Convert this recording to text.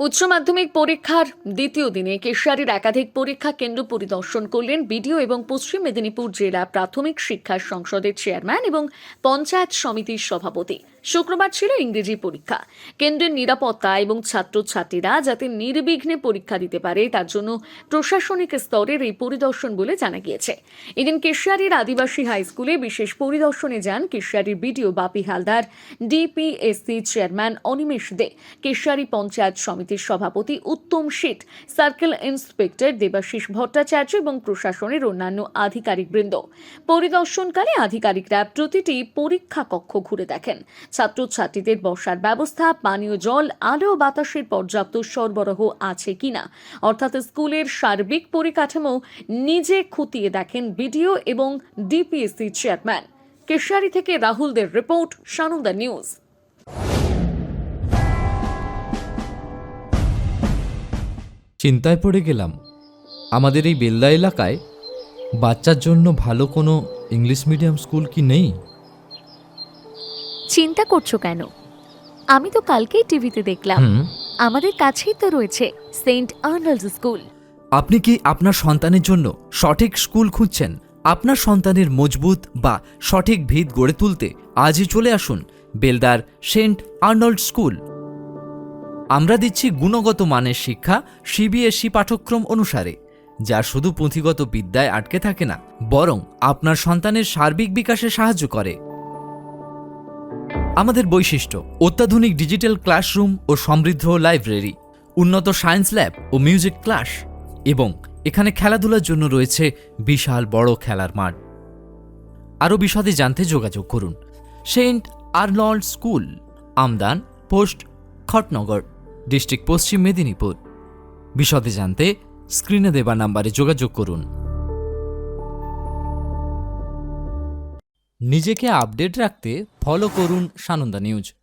উচ্চ মাধ্যমিক পরীক্ষার দ্বিতীয় দিনে কেশিয়ারির একাধিক পরীক্ষা কেন্দ্র পরিদর্শন করলেন বিডিও এবং পশ্চিম মেদিনীপুর জেলা প্রাথমিক শিক্ষা সংসদের চেয়ারম্যান এবং পঞ্চায়েত সমিতির সভাপতি। শুক্রবার ছিল ইংরেজি পরীক্ষা। কেন্দ্রের নিরাপত্তা এবং ছাত্রছাত্রীরা যাতে নির্বিঘ্নে পরীক্ষা দিতে পারে, তার জন্য প্রশাসনিক স্তরের এই পরিদর্শন বলে জানা গিয়েছে। এদিন কেশিয়ারির আদিবাসী হাই স্কুলে বিশেষ পরিদর্শনে যান কেশিয়ারির BDO Bapi Haldar, DPSC chairman Animesh De. Keshiary panchayat সমিতির সভাপতি উত্তম শীত সার্কেল ইন্সপেক্টর দেবাশিস ভট্টাচার্য এবং প্রশাসনের অন্যান্য আধিকারিকবৃন্দ। পরিদর্শনকালে আধিকারিকরা প্রতিটি পরীক্ষা কক্ষ ঘুরে দেখেন। ছাত্রছাত্রীদের বসার ব্যবস্থা, পানীয় জল, আলো, বাতাসের পর্যাপ্ত সরবরাহ আছে কিনা? অর্থাৎ স্কুলের সার্বিক পরিকাঠামো নিজে খতিয়ে দেখেন বিডিও এবং ডিপিএসসি চেয়ারম্যান। কেশারি থেকে রাহুলদের রিপোর্ট সানুদা নিউজ। চিন্তায় পড়ে গেলাম। আমাদের এই বেলদা এলাকায় বাচ্চার জন্য ভালো কোনো ইংলিশ মিডিয়াম স্কুল কি নেই? চিন্তা করছ কেন? আমি তো কালকেই টিভিতে দেখলাম। হুম। আমাদের কাছেই তো রয়েছে সেন্ট আর্নল্ডস স্কুল। আপনি কি আপনার সন্তানের জন্য সঠিক স্কুল খুঁজছেন? আপনার সন্তানের মজবুত বা সঠিক ভিত গড়ে তুলতে আজই চলে আসুন বেলদার সেন্ট আর্নল্ড স্কুল। আমরা দিচ্ছি গুণগত মানের শিক্ষা সিবিএসই পাঠ্যক্রম অনুসারে, যা শুধু পুঁথিগত বিদ্যায় আটকে থাকে না, বরং আপনার সন্তানের সার্বিক বিকাশে সাহায্য করে। আমাদের বৈশিষ্ট্য, অত্যাধুনিক ডিজিটাল ক্লাসরুম ও সমৃদ্ধ লাইব্রেরি, উন্নত সায়েন্স ল্যাব ও মিউজিক ক্লাস, এবং এখানে খেলাধুলার জন্য রয়েছে বিশাল বড় খেলার মাঠ। আরও বিশদে জানতে যোগাযোগ করুন। Saint Arnold school, Amdan, post, Khatnagar. District Paschim Medinipur. বিশদে জানতে স্ক্রিনে দেওয়া নাম্বারে যোগাযোগ করুন। নিজেকে আপডেট রাখতে ফলো করুন সানন্দা নিউজ।